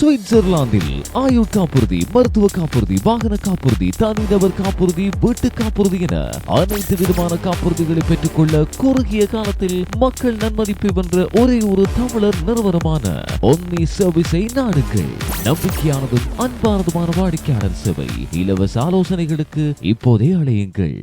சுவிட்சர்லாந்தில் ஆயுள் காப்புறுதி மருத்துவ காப்புறுதி வாகன காப்புறுதி தனிநபர் காப்புறுதி வீட்டு காப்புறுதி என அனைத்து விதமான காப்புறுதிகளை பெற்றுக்கொள்ள குறுகிய காலத்தில் மக்கள் நன்மதிப்பை வென்ற ஒரே ஒரு தமிழர் நிறுவனமான ஒன்னி சர்வீஸை நாடுங்கள். நம்பிக்கையானதும் அன்பானதுமான வாடிக்கையாளர் சேவை இலவச ஆலோசனைகளுக்கு இப்போதே அழையுங்கள்.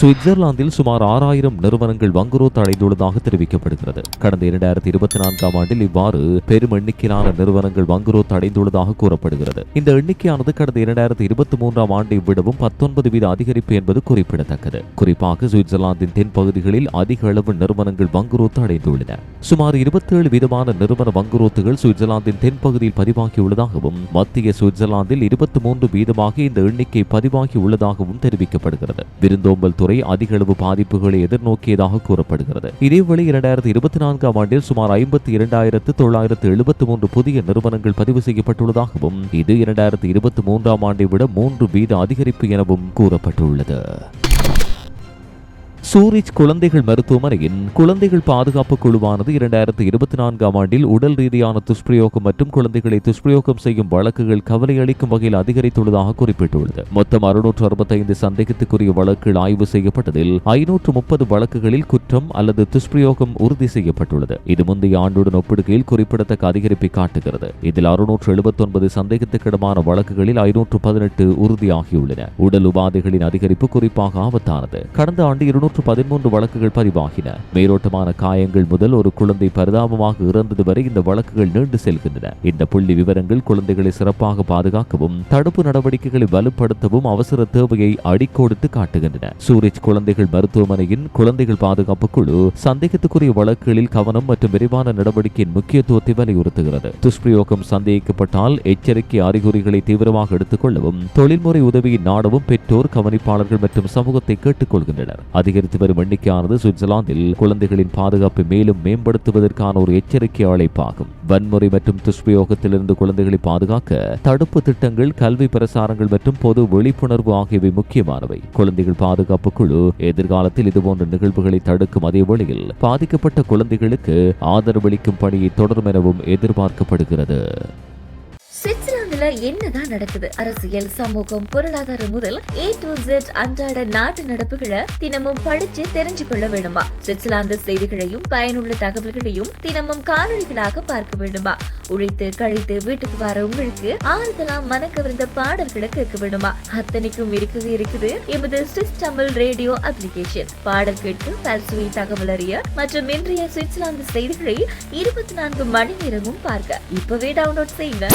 சுவிட்சர்லாந்தில் சுமார் ஆறாயிரம் நிறுவனங்கள் வங்குரோத்து அடைந்துள்ளதாக தெரிவிக்கப்படுகிறது. கடந்த இரண்டாயிரத்தி இருபத்தி நான்காம் ஆண்டில் இவ்வாறு பெரும் எண்ணிக்கையிலான நிறுவனங்கள் வங்குரோத்து அடைந்துள்ளதாக கூறப்படுகிறது. இந்த எண்ணிக்கையானது கடந்த இரண்டாயிரத்தி இருபத்தி மூன்றாம் ஆண்டை விடவும் பத்தொன்பது வீத அதிகரிப்பு என்பது குறிப்பிடத்தக்கது. குறிப்பாக சுவிட்சர்லாந்தின் தென்பகுதிகளில் அதிக அளவு நிறுவனங்கள் வங்குரோத்து அடைந்துள்ளன. சுமார் இருபத்தி ஏழு விதமான நிறுவன வங்குரோத்துகள் சுவிட்சர்லாந்தின் தென்பகுதியில் பதிவாகியுள்ளதாகவும் மத்திய சுவிட்சர்லாந்தில் இருபத்தி மூன்று வீதமாக இந்த எண்ணிக்கை பதிவாகியுள்ளதாகவும் தெரிவிக்கப்படுகிறது. விருந்தோம்பல் துறை அதிக அளவு பாதிப்புகளை எதிர்நோக்கியதாக கூறப்படுகிறது. இதேவேளை இரண்டாயிரத்தி இருபத்தி நான்காம் ஆண்டில் சுமார் ஐம்பத்தி இரண்டாயிரத்து தொள்ளாயிரத்து எழுபத்தி மூன்று புதிய நிறுவனங்கள் பதிவு செய்யப்பட்டுள்ளதாகவும் இது இரண்டாயிரத்தி இருபத்தி மூன்றாம் ஆண்டை விட மூன்று வீத அதிகரிப்பு எனவும் கூறப்பட்டுள்ளது. சூரிச் குழந்தைகள் மருத்துவமனையின் குழந்தைகள் பாதுகாப்பு குழுவானது இரண்டாயிரத்தி இருபத்தி நான்காம் ஆண்டில் உடல் ரீதியான துஷ்பிரயோகம் மற்றும் குழந்தைகளை துஷ்பிரயோகம் செய்யும் வழக்குகள் கவலை அளிக்கும் வகையில் அதிகரித்துள்ளதாக குறிப்பிட்டுள்ளது. மொத்தம் அறுநூற்று அறுபத்தைந்து சந்தேகத்துக்குரிய வழக்குகள் ஆய்வு செய்யப்பட்டதில் ஐநூற்று முப்பது வழக்குகளில் குற்றம் அல்லது துஷ்பிரயோகம் உறுதி செய்யப்பட்டுள்ளது. இது முந்தைய ஆண்டுடன் ஒப்பிடுகையில் குறிப்பிடத்தக்க அதிகரிப்பை காட்டுகிறது. இதில் அறுநூற்று எழுபத்தொன்பது சந்தேகத்துக்கிடமான வழக்குகளில் ஐநூற்று பதினெட்டு உறுதியாகியுள்ளன. உடல் உபாதைகளின் அதிகரிப்பு குறிப்பாக ஆபத்தானது. கடந்த ஆண்டு இருநூற்று பதிமூன்று வழக்குகள் பதிவாகின. மேலோட்டமான காயங்கள் முதல் ஒரு குழந்தை பரிதாபமாக இறந்தது வரை இந்த வழக்குகள் நீண்டு செல்கின்றன. இந்த புள்ளி விவரங்கள் குழந்தைகளை சிறப்பாக பாதுகாக்கவும் தடுப்பு நடவடிக்கைகளை வலுப்படுத்தவும் அவசர தேவையை அடிக்கோடுத்து காட்டுகின்றன. சூரஜ் குழந்தைகள் மருத்துவமனையின் குழந்தைகள் பாதுகாப்பு குழு சந்தேகத்துக்குரிய வழக்குகளில் கவனம் மற்றும் விரிவான நடவடிக்கையின் முக்கியத்துவத்தை வலியுறுத்துகிறது. துஷ்பிரயோகம் சந்தேகிக்கப்பட்டால் எச்சரிக்கை அறிகுறிகளை தீவிரமாக எடுத்துக்கொள்ளவும் தொழில்முறை உதவியை நாடவும் பெற்றோர் கவனிப்பாளர்கள் மற்றும் சமூகத்தை கேட்டுக்கொள்கின்றனர் அதிகரித்து வரும் எண்ணிக்கையானது சுவிட்சர்லாந்தில் குழந்தைகளின் பாதுகாப்பை மேலும் மேம்படுத்துவதற்கான ஒரு எச்சரிக்கை அழைப்பாகும். வன்முறை மற்றும் துஷ்பிரயோகத்திலிருந்து குழந்தைகளை பாதுகாக்க தடுப்பு திட்டங்கள் கல்வி பிரசாரங்கள் மற்றும் பொது விழிப்புணர்வு ஆகியவை முக்கியமானவை. குழந்தைகள் பாதுகாப்பு குழு எதிர்காலத்தில் இதுபோன்ற நிகழ்வுகளை தடுக்கும் அதே வழியில் பாதிக்கப்பட்ட குழந்தைகளுக்கு ஆதரவளிக்கும் பணியை தொடரும் எனவும் எதிர்பார்க்கப்படுகிறது. என்னதான் நடக்குது? அரசியல் சமூகம் பொருளாதாரம் முதல் ஏ டு ஜெட் அன்றாட நாட்டு நடப்புகளை தினமும் படிச்சு தெரிஞ்சு கொள்ள வேண்டுமா? சுவிட்சர்லாந்து செய்திகளையும் பயனுள்ள தகவல்களையும் தினமும் காணொளிகளாக பார்க்க வேண்டுமா? உழைத்து கழித்து வீட்டுக்கு வர உங்களுக்கு ஆறுதலா மனக்கவிருந்த பாடல்களை கேட்க வேண்டுமா? அத்தனைக்கும் இருக்குது இருக்குது எமது சுவிஸ் தமிழ் ரேடியோ அப்ளிகேஷன் பாடல் கேட்டு பல்சுவை தகவல் அறிய மற்றும் இன்றைய சுவிட்சர்லாந்து செய்திகளை இருபத்தி நான்கு மணி நேரமும் பார்க்க. இப்பவே டவுன்லோட் செய்யுங்க.